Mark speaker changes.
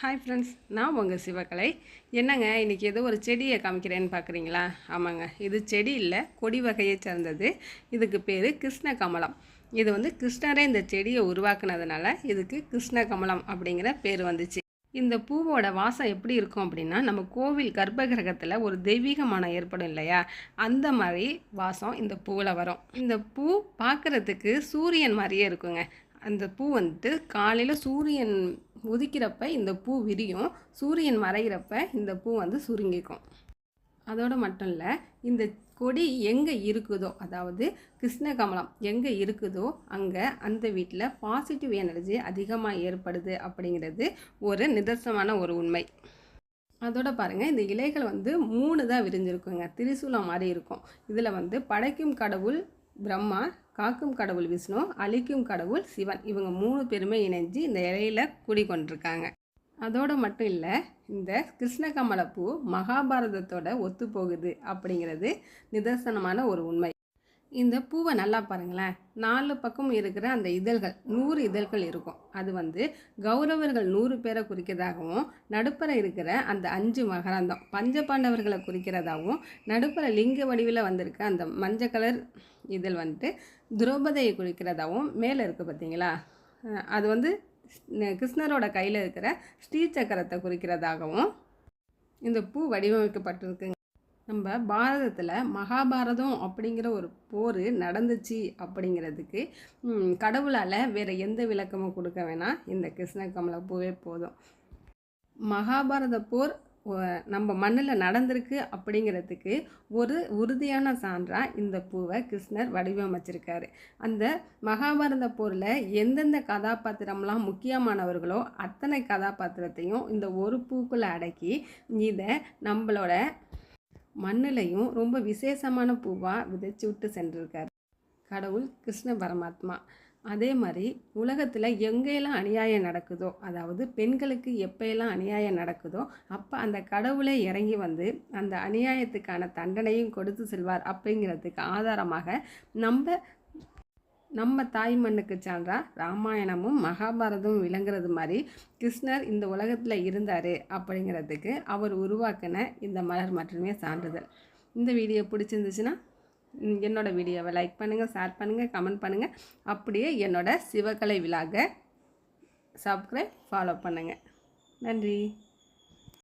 Speaker 1: Hi friends நான் உங்கள் சிவகலை. என்னங்க இன்றைக்கி ஏதோ ஒரு செடியை காமிக்கிறேன்னு பார்க்குறீங்களா ஆமாங்க இது செடி இல்லை கொடி வகையை சேர்ந்தது. இதுக்கு பேர் கிருஷ்ண கமலம் இது வந்து கிருஷ்ணரே இந்த செடியை உருவாக்குனதுனால இதுக்கு கிருஷ்ண கமலம் அப்படிங்கிற பேர் வந்துச்சு. இந்த பூவோட வாசம் எப்படி இருக்கும் அப்படின்னா நம்ம கோவில் கர்ப்பகிரகத்தில் ஒரு தெய்வீக மனம் ஏற்படும் இல்லையா? அந்த மாதிரி வாசம் இந்த பூவில் வரும். இந்த பூ பார்க்குறதுக்கு சூரியன் மாதிரியே இருக்குங்க. அந்த பூ வந்துட்டு காலையில் சூரியன் உதிக்கிறப்ப இந்த பூ விரியும். சூரியன் மறைகிறப்ப இந்த பூ வந்து சுருங்கிக்கும். அதோடு மட்டும் இல்லை இந்த கொடி எங்கே இருக்குதோ அதாவது கிருஷ்ண கமலம் எங்கே இருக்குதோ அங்கே அந்த வீட்டில் பாசிட்டிவ் எனர்ஜி அதிகமாக ஏற்படுது அப்படிங்கிறது ஒரு நிதர்சனமான ஒரு உண்மை. அதோட பாருங்கள் இந்த இலைகள் வந்து மூணு தான் விரிஞ்சிருக்குங்க. திரிசூலம் மாதிரி இருக்கும். இதில் வந்து படைக்கும் கடவுள் பிரம்மா காக்கும் கடவுள் விஷ்ணு அழிக்கும் கடவுள் சிவன். இவங்க மூணு பேருமே இணைஞ்சு இந்த இலையில குடிக்கொண்டிருக்காங்க அதோடு மட்டும் இல்லை இந்த கிருஷ்ணகமலப்பூ மகாபாரதத்தோட ஒத்து போகுது அப்படிங்கிறது நிதர்சனமான ஒரு உண்மை. இந்த பூவை நல்லா பாருங்களேன். நாலு பக்கம் இருக்கிற அந்த இதழ்கள் நூறு இதழ்கள் இருக்கும். அது வந்து கௌரவர்கள் நூறு பேரை குறிக்கிறதாகவும் நடுப்பற இருக்கிற அந்த அஞ்சு மகரந்தம் பஞ்ச பாண்டவர்களை குறிக்கிறதாகவும் நடுப்பற லிங்க வடிவில் வந்திருக்க அந்த மஞ்சள் கலர் இதழ் வந்துட்டு துரோபதையை குறிக்கிறதாகவும் மேலே இருக்குது பார்த்தீங்களா? அது வந்து கிருஷ்ணரோட கையில் இருக்கிற ஸ்ரீ சக்கரத்தை குறிக்கிறதாகவும் இந்த பூ வடிவமைக்கப்பட்டிருக்குங்க. நம்ம பாரதத்தில் மகாபாரதம் அப்படிங்கிற ஒரு போர் நடந்துச்சு அப்படிங்கிறதுக்கு கடவுளால் வேறு எந்த விளக்கமும் கொடுக்க வேணாம். இந்த கிருஷ்ண கமல பூவே போதும். மகாபாரத போர் நம்ம மண்ணில் நடந்திருக்கு அப்படிங்கிறதுக்கு ஒரு உறுதியான சான்றாக இந்த பூவை கிருஷ்ணர் வடிவமைச்சிருக்காரு. அந்த மகாபாரத போரில் எந்தெந்த கதாபாத்திரம்லாம் முக்கியமானவர்களோ அத்தனை கதாபாத்திரத்தையும் இந்த ஒரு பூக்குள்ளே அடக்கி இதை நம்மளோட மண்ணிலையும் ரொம்ப விசேஷமான பூவாக விதைச்சி விட்டு சென்றிருக்கார். கடவுள் கிருஷ்ண பரமாத்மா. அதே மாதிரி உலகத்தில் எங்கெல்லாம் அநியாயம் நடக்குதோ அதாவது பெண்களுக்கு எப்போயெல்லாம் அநியாயம் நடக்குதோ அப்போ அந்த கடவுளே இறங்கி வந்து அந்த அநியாயத்துக்கான தண்டனையும் கொடுத்து செல்வார் அப்படிங்கிறதுக்கு ஆதாரமாக நம்ம நம்ம தாய் மண்ணுக்கு சான்றா ராமாயணமும் மகாபாரதமும் விளங்குறது மாதிரி கிருஷ்ணர் இந்த உலகத்தில் இருந்தார் அப்படிங்கிறதுக்கு அவர் உருவாக்கின இந்த மலர் மட்டுமே சான்றிதழ். இந்த வீடியோ பிடிச்சிருந்துச்சுன்னா என்னோடய வீடியோவை லைக் பண்ணுங்கள் ஷேர் பண்ணுங்கள் கமெண்ட் பண்ணுங்கள் அப்படியே என்னோடய சிவகலை விழாக சப்ஸ்கிரைப் ஃபாலோ பண்ணுங்கள் நன்றி.